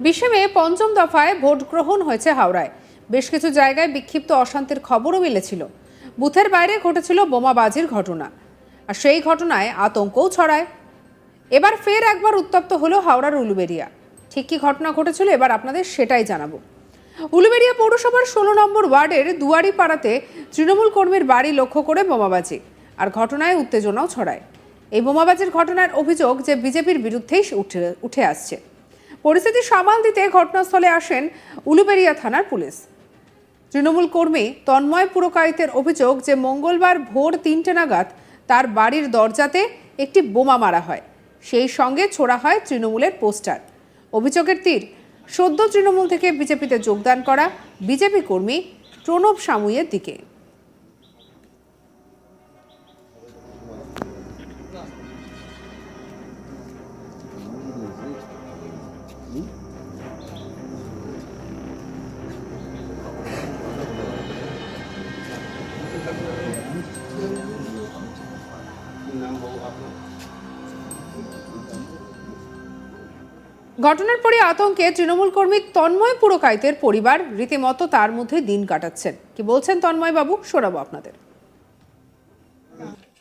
বিশে মে পঞ্চম দফায় ভোট গ্রহণ হয়েছে হাওড়ায়। বেশ কিছু জায়গায় বিক্ষিপ্ত অশান্তির খবরও মিলেছিল। বুথের বাইরে ঘটেছিল বোমাবাজির ঘটনা। আর সেই ঘটনায় আতঙ্কও ছড়ায়। এবার ফের একবার উত্তপ্ত হলো হাওড়ার উলুবেরিয়া। ঠিক কি ঘটনা ঘটেছিল? এবার আপনাদের সেটাই জানাব। উলুবেড়িয়া পৌরসভার ষোলো নম্বর ওয়ার্ডের দুয়ারি পাড়াতে তৃণমূল কর্মীর বাড়ি লক্ষ্য করে বোমাবাজি আর ঘটনায় উত্তেজনাও ছড়ায়। এই বোমাবাজির ঘটনার অভিযোগ যে বিজেপির বিরুদ্ধেই উঠে উঠে আসছে। পরিস্থিতি সামাল দিতে ঘটনাস্থলে আসেন উলুবেড়িয়া থানার পুলিশ। তৃণমূল কর্মী তন্ময় পুরকাইতের অভিযোগ যে মঙ্গলবার ভোর তিনটে নাগাদ তার বাড়ির দরজাতে একটি বোমা মারা হয়। সেই সঙ্গে ছোড়া হয় তৃণমূলের পোস্টার। অভিযোগের তীর। সদ্য তৃণমূল থেকে বিজেপিতে যোগদান করা বিজেপি কর্মী প্রণব সামুইয়ের দিকে। ঘটনার পরে আতঙ্কে তৃণমূল কর্মী তন্ময় পুরকাইতের পরিবার রীতিমতো তার মধ্যে দিন কাটাচ্ছেন। কি বলছেন তন্ময় বাবু শোনাবো আপনাদের।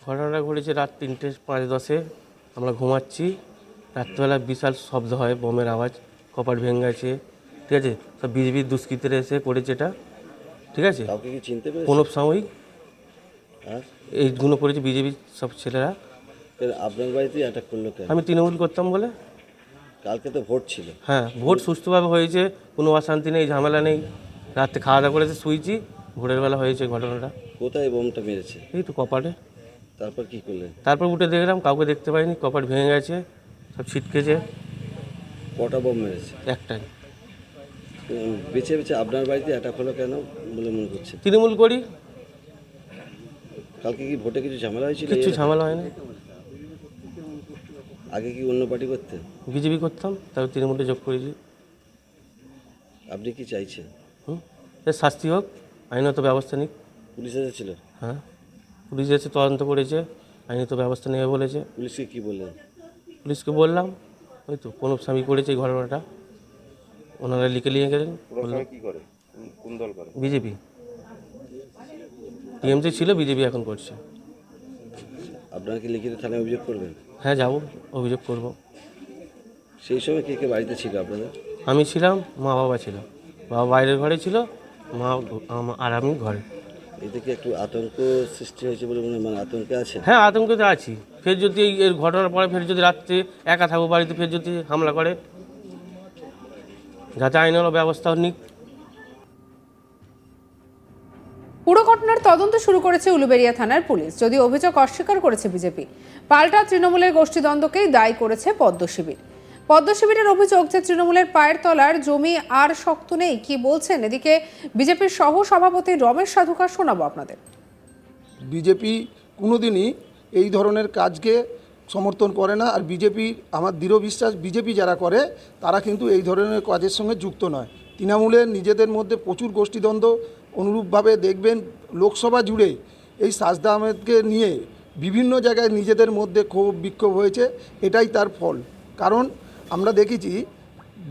ঘটনাটা ঘটেছে রাত তিনটে পাঁচ দশে। আমরা ঘুমাচ্ছি। রাত্রিবেলা বিশাল শব্দ হয় বোমের আওয়াজ কপাট ভেঙে গেছে ঠিক আছে? সব বিজেপির দুষ্কৃতীরা এসে করেছে এটা। ঠিক আছে? কাউকে কি চিনতে প্রণব সাময়িক। আর এইগুলো করেছে বিজেপির সব ছেলেরা। আপনার বাড়িতেই অ্যাটাক করল আমি তৃণমূল করতাম বলে। কালকে তো ভোট ছিল। হ্যাঁ ভোট সুস্থভাবে হয়েছে কোনো অশান্তি নেই ঝামেলা নেই। রাত্রে খাওয়া দাওয়া করেছে শুয়েছি ভোরের বেলা হয়েছে ঘটনাটা। কোথায় বোমটা মেরেছে? এই তো কপাটে তারপর কি করলেন? তারপর উঠে দেখলাম কাউকে দেখতে পাইনি কপাট ভেঙে গেছে সব ছিটকেছে। কটা বোম মেরেছে? একটাই। বেছে বেছে আপনার বাড়িতে অ্যাটাক হলো কেন বলে মনে করছে তৃণমূল করি। কালকে কি ভোটে কিছু ঝামেলা হয়েছিল কিছু ঝামেলা হয়নি। আগে কি অন্য পার্টি করতেন বিজেপি করতাম তারপর তৃণমূলে যোগ করেছি। আপনি কি চাইছেন? হুম? এর শাস্তি হোক আইনত ব্যবস্থা নিক। পুলিশ এসেছিল? হ্যাঁ। পুলিশ এসে তদন্ত করেছে আইনত ব্যবস্থা নেবে বলেছে। পুলিশকে কি বললেন? পুলিশকে বললাম ওই তো প্রণব স্বামী করেছে এই ঘটনাটা। ওনারা লিখে নিয়ে গেলেন বললাম কি করে? কোন দল করে? বিজেপি। টিএমসি ছিল বিজেপি এখন করছে। আপনারা কি লিখিত থানায় অভিযোগ করবেন? হ্যাঁ যাব অভিযোগ করব। সেই সময় কে কে বাড়িতে ছিল আপনাদের? আমি ছিলাম মা বাবা ছিল। বাবা বাইরের ঘরে ছিল মা আর আমি ঘরে। এতে কি একটু আতঙ্ক সৃষ্টি হয়েছে বলে মনে মানে আতঙ্কে আছে হ্যাঁ আতঙ্কিত আছি। ফের যদি এর ঘটনার পরে ফের যদি রাত্রে একা থাকব বাড়িতে ফের যদি হামলা করে যাতে আইনের ব্যবস্থা নিক। তদন্ত শুরু করেছে উলুবেড়িয়া থানার পুলিশ, যদিও অভিযোগ অস্বীকার করেছে বিজেপি। পাল্টা তৃণমূলের গোষ্ঠীদ্বন্দ্বকেই দায়ী করেছে পদ্ম শিবির। পদ্ম শিবিরের অভিযোগ যে তৃণমূলের পায়ের তলার জমি আর শক্ত নেই, কি বলছেন? এদিকে বিজেপির সহ সভাপতি রমেশ সাধুকার শোনাবো আপনাদের। বিজেপি কোনোদিনই এই ধরনের কাজকে সমর্থন করে না, আর বিজেপি, আমার দৃঢ় বিশ্বাস, বিজেপি যারা করে, তারা কিন্তু এই ধরনের কাজের সঙ্গে যুক্ত নয়। তৃণমূলের নিজেদের মধ্যে প্রচুর গোষ্ঠীদ্বন্দ্ব অনুরূপভাবে দেখবেন লোকসভা জুড়ে এই সাজদা আহমেদকে নিয়ে বিভিন্ন জায়গায় নিজেদের মধ্যে ক্ষোভ, বিক্ষোভ হয়েছে, এটাই তার ফল। কারণ আমরা দেখেছি,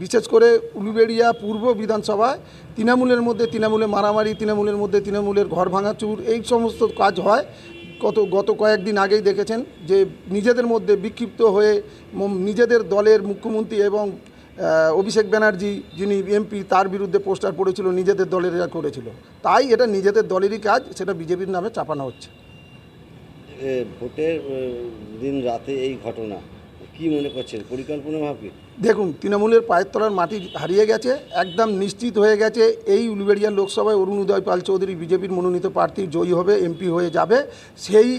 বিশেষ করে উলুবেড়িয়া পূর্ব বিধানসভায় তৃণমূলের মধ্যে তৃণমূলের মারামারি, তৃণমূলের মধ্যে তৃণমূলের ঘর ভাঙাচুর, এই সমস্ত কাজ হয়। গত গত কয়েকদিন আগেই দেখেছেন যে নিজেদের মধ্যে বিক্ষিপ্ত হয়ে নিজেদের দলের মুখ্যমন্ত্রী এবং অভিষেক ব্যানার্জি যিনি এমপি তার বিরুদ্ধে পোস্টার পড়েছিল নিজেদের দলেরা করেছিল। তাই এটা নিজেদের দলেরই কাজ সেটা বিজেপির নামে চাপানো হচ্ছে। ভোটের দিন রাতে এই ঘটনা কি মনে করছেন? পরিকল্পনাভাবে দেখুন তৃণমূলের পায়ের তলার মাটি হারিয়ে গেছে একদম নিশ্চিত হয়ে গেছে এই উলুবেড়িয়া লোকসভায় অরুণ উদয় পাল চৌধুরী বিজেপির মনোনীত প্রার্থী জয়ী হবে এমপি হয়ে যাবে। সেই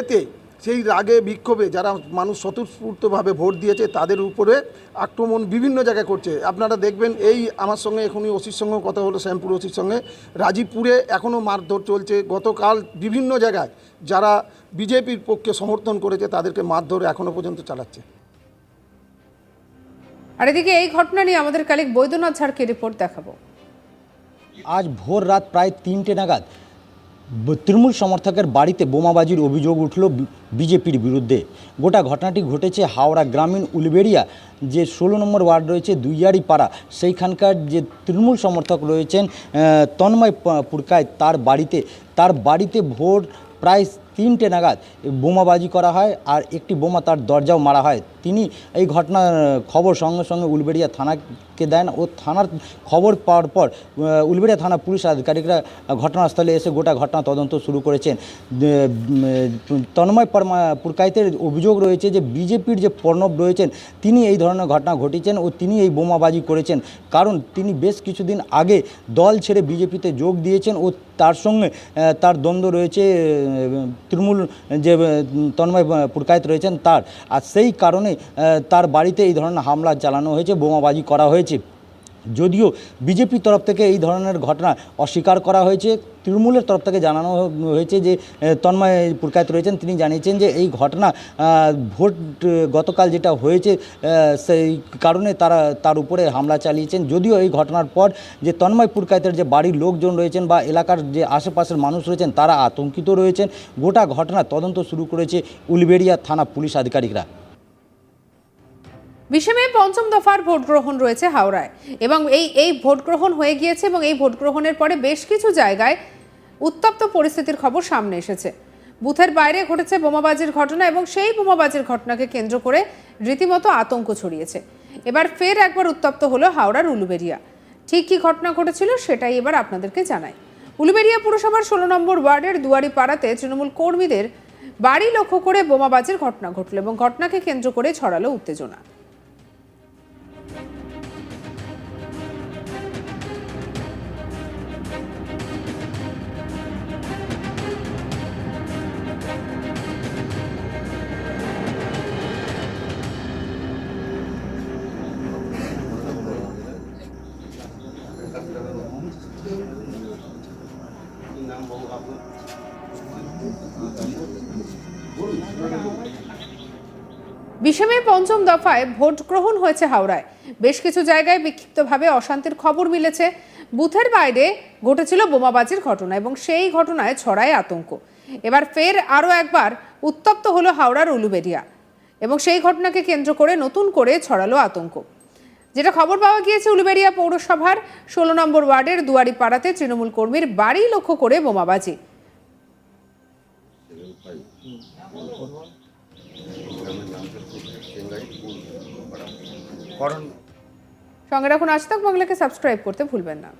এতে সেই রাগে বিক্ষোভে যারা মানুষ স্বতঃস্ফূর্তভাবে ভোট দিয়েছে তাদের উপরে আক্রমণ বিভিন্ন জায়গায় করছে। আপনারা দেখবেন এই আমার সঙ্গে এখনই ওসির সঙ্গেও কথা হলো শ্যামপুর ওসির সঙ্গে। রাজীবপুরে এখনও মারধর চলছে। গতকাল বিভিন্ন জায়গায় যারা বিজেপির পক্ষে সমর্থন করেছে তাদেরকে মারধর এখনও পর্যন্ত চালাচ্ছে। আর এদিকে এই ঘটনা নিয়ে আমাদের কালিক বৈদ্যনাথ ঝাড়কে রিপোর্ট দেখাবো। আজ ভোর রাত প্রায় তিনটে নাগাদ তৃণমূল সমর্থকের বাড়িতে বোমাবাজির অভিযোগ উঠল বিজেপির বিরুদ্ধে। গোটা ঘটনাটি ঘটেছে হাওড়া গ্রামীণ উলবেড়িয়া, যে ষোলো নম্বর ওয়ার্ড রয়েছে দুইয়ারি পাড়া সেইখানকার যে তৃণমূল সমর্থক রয়েছেন তন্ময় পুরকায় তার বাড়িতে। তার বাড়িতে ভোর প্রায় তিনটে নাগাদ বোমাবাজি করা হয় আর একটি বোমা তার দরজাও মারা হয়। তিনি এই ঘটনার খবর সঙ্গে সঙ্গে উলবেড়িয়া থানাকে দেন ও থানার খবর পাওয়ার পর উলবেড়িয়া থানা পুলিশ আধিকারিকরা ঘটনাস্থলে এসে গোটা ঘটনা তদন্ত শুরু করেছেন। তন্ময় পরমা অভিযোগ রয়েছে যে বিজেপির যে প্রণব রয়েছেন, তিনি এই ধরনের ঘটনা ঘটিয়েছেন ও তিনি এই বোমাবাজি করেছেন। কারণ তিনি বেশ কিছুদিন আগে দল ছেড়ে বিজেপিতে যোগ দিয়েছেন ও তার সঙ্গে তার দ্বন্দ্ব রয়েছে তৃণমূল যে তন্ময় পুরকায়েত রয়েছেন তার। আর সেই কারণে তার বাড়িতে এই ধরনের হামলা চালানো হয়েছে, বোমাবাজি করা হয়েছে। যদিও বিজেপির তরফ থেকে এই ধরনের ঘটনা অস্বীকার করা হয়েছে, তৃণমূলের তরফ থেকে জানানো হয়েছে যে তন্ময় পুরকায়ত রয়েছেন, তিনি জানিয়েছেন যে এই ঘটনা ভোট গতকাল যেটা হয়েছে সেই কারণে তারা, তার উপরে হামলা চালিয়েছেন। যদিও এই ঘটনার পর যে তন্ময় পুরকায়তের যে বাড়ির লোকজন রয়েছেন বা এলাকার যে আশেপাশের মানুষ রয়েছেন, তারা আতঙ্কিত রয়েছেন। গোটা ঘটনা তদন্ত শুরু করেছে উলবেড়িয়া থানা পুলিশ আধিকারিকরা। বিশেমে পঞ্চম দফার ভোট গ্রহণ রয়েছে হাওড়ায়। এবং এই এই ভোট গ্রহণ হয়ে গিয়েছে এবং এই ভোট গ্রহণের পরে বেশ কিছু জায়গায় উত্তপ্ত পরিস্থিতির খবর সামনে এসেছে। বুথের বাইরে ঘটেছে বোমাবাজির ঘটনা এবং সেই বোমাবাজির ঘটনাকে কেন্দ্র করে রীতিমতো আতঙ্ক ছড়িয়েছে। এবার ফের একবার উত্তপ্ত হলো হাওড়ার উলুবেরিয়া। ঠিক কী ঘটনা ঘটেছিল সেটাই এবার আপনাদেরকে জানাই। উলুবেরিয়া পুরসভার ষোলো নম্বর ওয়ার্ডের দুয়ারি পাড়াতে তৃণমূল কর্মীদের বাড়ি লক্ষ্য করে বোমাবাজির ঘটনা ঘটল এবং ঘটনাকে কেন্দ্র করে ছড়ালো উত্তেজনা। বিষমে পঞ্চম দফায় ভোট গ্রহণ হয়েছে হাওড়ায়। বেশ কিছু জায়গায় বিক্ষিপ্তভাবে অশান্তির খবর মিলেছে। বুথের বাইরে ঘটেছিল বোমাবাজির ঘটনা এবং সেই ঘটনায় ছড়ায় আতঙ্ক। এবার ফের আরও একবার উত্তপ্ত হলো হাওড়ার উলুবেরিয়া এবং সেই ঘটনাকে কেন্দ্র করে নতুন করে ছড়ালো আতঙ্ক। যেটা খবর পাওয়া গিয়েছে উলুবেড়িয়া পৌরসভার ষোলো নম্বর ওয়ার্ডের দুয়ারি পাড়াতে তৃণমূল কর্মীর বাড়ি লক্ষ্য করে বোমাবাজি। সঙ্গে রাখুন আজ তাক বাংলাকে সাবস্ক্রাইব করতে ভুলবেন না।